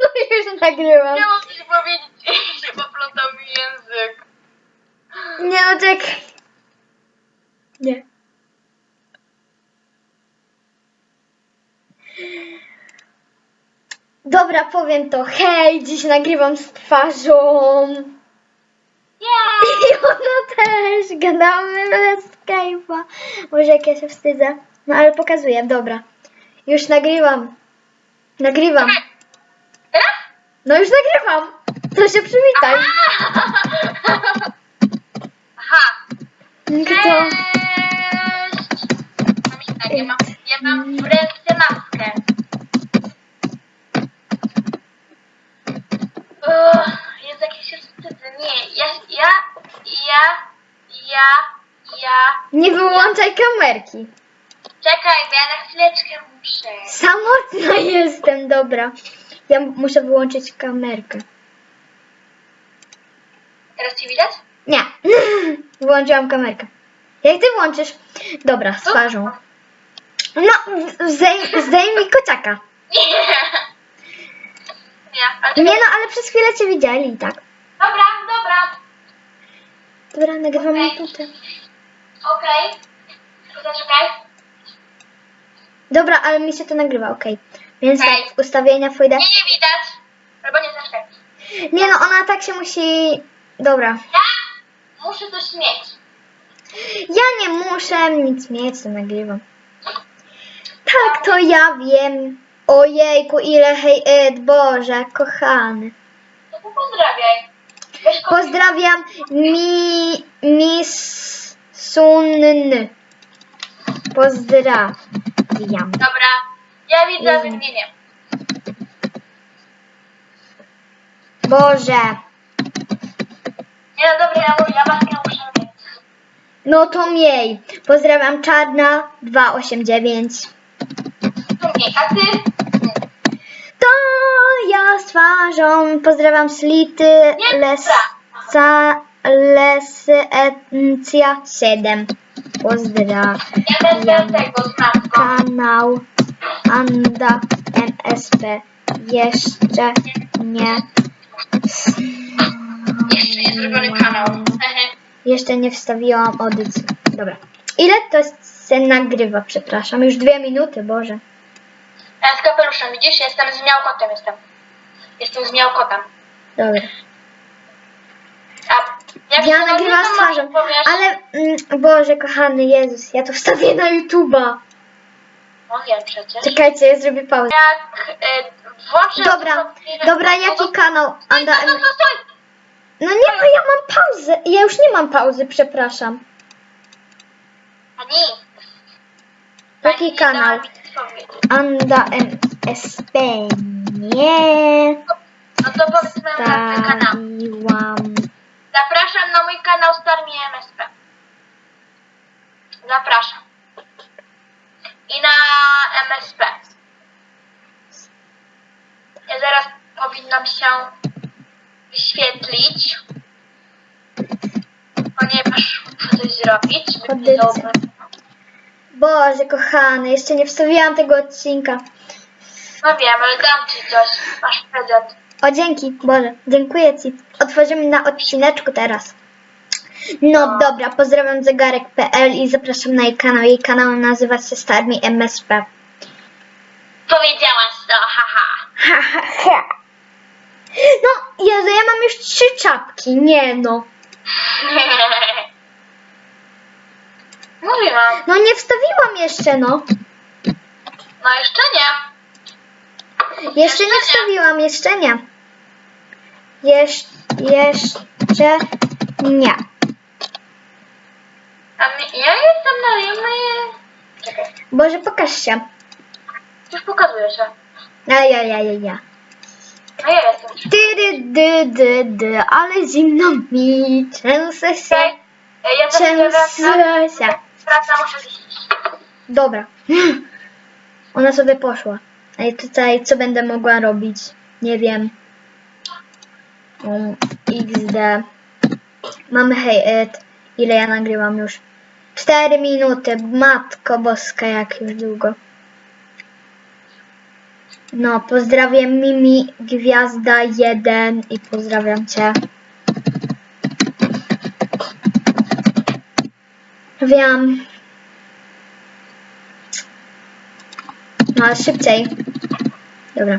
No już nagrywam. Chciałam coś powiedzieć się poplątał mi język. Nie no, czekaj. Nie. Dobra, powiem to. Hej, dziś nagrywam z twarzą. Nie! I ona też. Gadamy bez Skype'a. Może jak ja się wstydzę. No ale pokazuję, dobra. Już nagrywam. Nagrywam. Teraz? No już nagrywam. To się przywitaj. Aha. To... Cześć! Ja mam, ja mam w ręce maskę. Jest jakieś się wstydzę. Nie, ja, ja, ja, ja, ja. Nie wyłączaj kamerki. Czekaj, bo ja na chwileczkę muszę. Samotna jestem, dobra. Ja muszę wyłączyć kamerkę. Teraz ci widać? Nie. Wyłączyłam kamerkę. Jak ty włączysz? Dobra, z twarzą. No, zdej, zdejmij kociaka. Nie. Nie, ale Nie no, ale przez chwilę cię widzieli i tak. Dobra, dobra. Dobra, nagrywam Okej. tutaj. Okej. Okay. Zaczekaj. Dobra, ale mi się to nagrywa, okej. Więc Okej. tak, w ustawienia pójdę. Nie, nie widać. Albo nie, zaczekaj. Nie no, ona tak się musi... Dobra. Ja muszę coś mieć. Ja nie muszę nic mieć, to nagrywam. Tak, to ja wiem. Ojejku, ile hej, Ed, Boże, kochany. No to pozdrawiaj. Weź kopiuj. Pozdrawiam mi, Miss Sunny. Pozdrawiam. Dobra. Ja widzę Mhm. wymienię. Boże. Nie, no dobra, ja, ja maskę muszę mieć. No to miej. Pozdrawiam Czarna 289. Tu mniej, a ty? To ja z twarzą. Pozdrawiam Slity Lesa Lesencja 7. Pozdrawiam. Kanał Anda MSP. Jeszcze nie. Jeszcze nie zrobiony kanał. Jeszcze nie wstawiłam audycji. Dobra. Ile to się nagrywa, przepraszam? Już dwie minuty, Boże. Ja z kapeluszem, widzisz? Jestem z miałkotem, jestem. Jestem z miałkotem. Dobra. A jak Ja nagrywam z twarzą, powiesz? ale mm, Boże, kochany Jezus, ja to wstawię na YouTube'a. No przecież. Czekajcie, ja zrobię pauzę. Jak y, włączę... Dobra, dobra, jaki kanał? Anda stój, stój, stój. No nie, no ja mam pauzę. Ja już nie mam pauzy, przepraszam. Pani. Jaki pani kanał? mi. Anda MSP. Nie. No to powiedz moją nazwę kanału. Stawiłam. Mój kanał Starmi MSP. Zapraszam. I na MSP. Ja zaraz powinnam się wyświetlić. Ponieważ muszę coś zrobić. by. Boże, kochany, jeszcze nie wstawiłam tego odcinka. No wiem, ale dam ci coś. Masz prezent. O, dzięki, Boże, dziękuję Ci. Otworzymy na odcineczku teraz. No dobra, pozdrawiam zegarek.pl i zapraszam na jej kanał. Jej kanał nazywa się Starmi MSP. Powiedziałaś to, haha. Ha, ha, ha. No, Jezu, ja mam już trzy czapki. Nie no. Mówiłam. No nie wstawiłam jeszcze, no. No jeszcze nie. Jeszcze nie wstawiłam, jeszcze nie. Jesz, jeszcze nie. A mi, ja jestem dalej, my... Czekaj, Boże, pokaż się. już pokazuję się. Ajajajaja. A ja jestem. Ty, dy, dy, dy, ale zimno mi, trzęsę się, Okej. E, Ja trzęsę się. Wracam, muszę iść. Dobra. Ona sobie poszła. A ja tutaj co będę mogła robić? Nie wiem. Um, XD. Mamy hej Ed. Ile ja nagrywam już? 4 minuty. Matko boska, jak już długo. No, pozdrawiam Mimi Gwiazda 1 i pozdrawiam Cię. Wiem. No, ale szybciej. Dobra.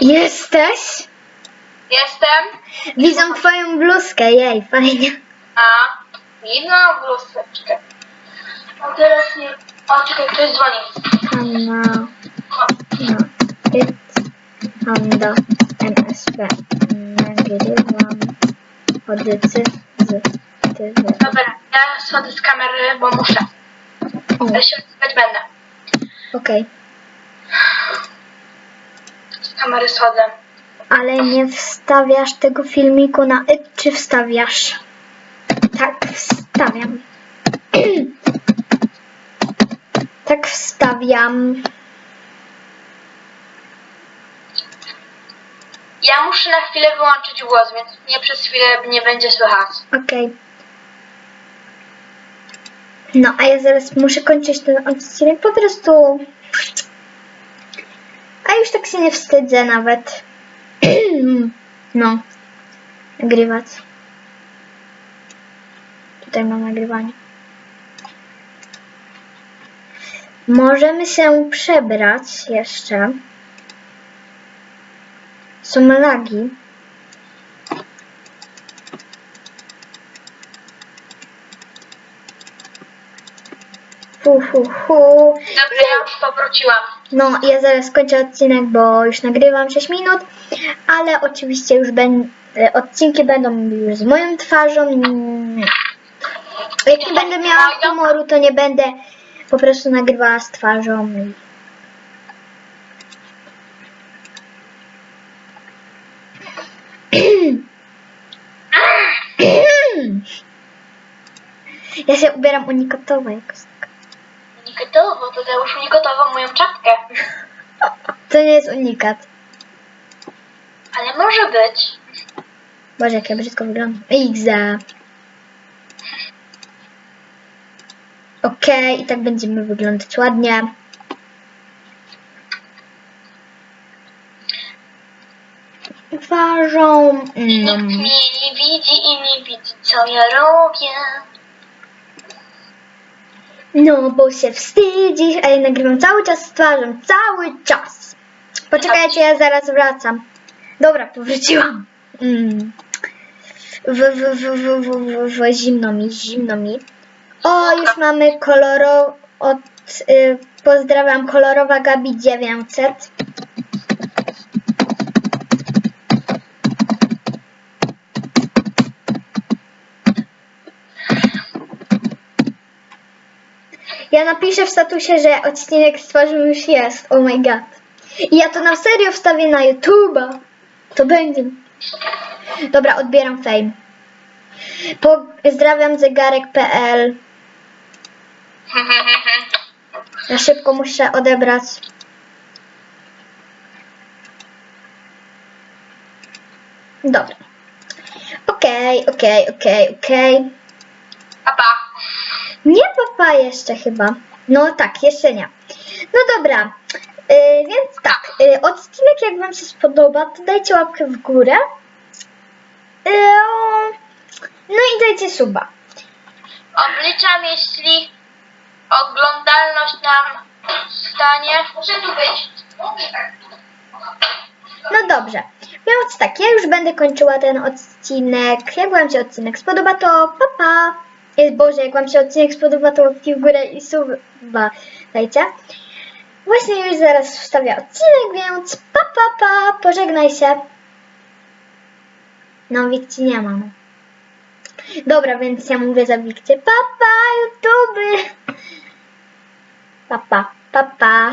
Jesteś? Jestem. Widzę Twoją bluzkę, jej, fajnie. A, widzę bluzeczkę. A teraz nie... O, czekaj, ktoś dzwoni. Hanna. No. It. Honda. MSP. Nagrywam. Chodycy z TV. Dobra, ja schodzę z kamery, bo muszę. O, Ale się odzywać będę. okej. Z kamery schodzę. Ale nie wstawiasz tego filmiku na it, czy wstawiasz? Tak, wstawiam. tak, wstawiam. Ja muszę na chwilę wyłączyć głos, więc mnie przez chwilę nie będzie słychać. Okej. No, a ja zaraz muszę kończyć ten odcinek po prostu. A już tak się nie wstydzę nawet. No. Nagrywać. Tutaj mam nagrywanie. Możemy się przebrać jeszcze. Są lagi. Hu, hu, hu. Dobrze, ja już powróciłam. No, ja zaraz kończę odcinek, bo już nagrywam 6 minut, ale oczywiście już będą, odcinki będą już z moją twarzą. Jak nie będę miała humoru, to nie będę po prostu nagrywała z twarzą. Ja się ubieram unikatowo jakoś to załóż unikatowo moją czapkę. To nie jest unikat. Ale może być. Boże, jak ja brzydko wyglądam. Iza. Okej, i tak będziemy wyglądać ładnie. Ważą. No. Nikt mnie nie widzi i nie widzi, co ja robię. No, bo się wstydzisz, a ja nagrywam cały czas z twarzą. Cały czas. Poczekajcie, ja zaraz wracam. Dobra, powróciłam. Mm. W, w, w, w, w, w, w, zimno mi, zimno mi. O, już mamy koloro y, pozdrawiam kolorowa Gabi 900. Ja napiszę w statusie, że odcinek z już jest. Oh my god. I ja to na serio wstawię na YouTube'a. To będzie. Dobra, odbieram fame. Pozdrawiam zegarek.pl. Ja szybko muszę odebrać. Dobra. Okej, okej, okej, okej. Papa. Nie papa jeszcze chyba. No tak, jeszcze nie. No dobra. Yy, więc tak, yy, odcinek jak Wam się spodoba, to dajcie łapkę w górę. Yy, no i dajcie suba. Obliczam, jeśli oglądalność nam stanie. Muszę tu być. No dobrze. Więc tak, ja już będę kończyła ten odcinek. Jak Wam się odcinek spodoba, to papa. Pa. Jest Boże, jak Wam się odcinek spodoba, to łapki w górę i suba dajcie. Właśnie już zaraz wstawię odcinek, więc pa pa pa, pożegnaj się. No, Wikci nie mam. Dobra, więc ja mówię za Wikcie, pa pa, YouTube. Pa pa, pa pa.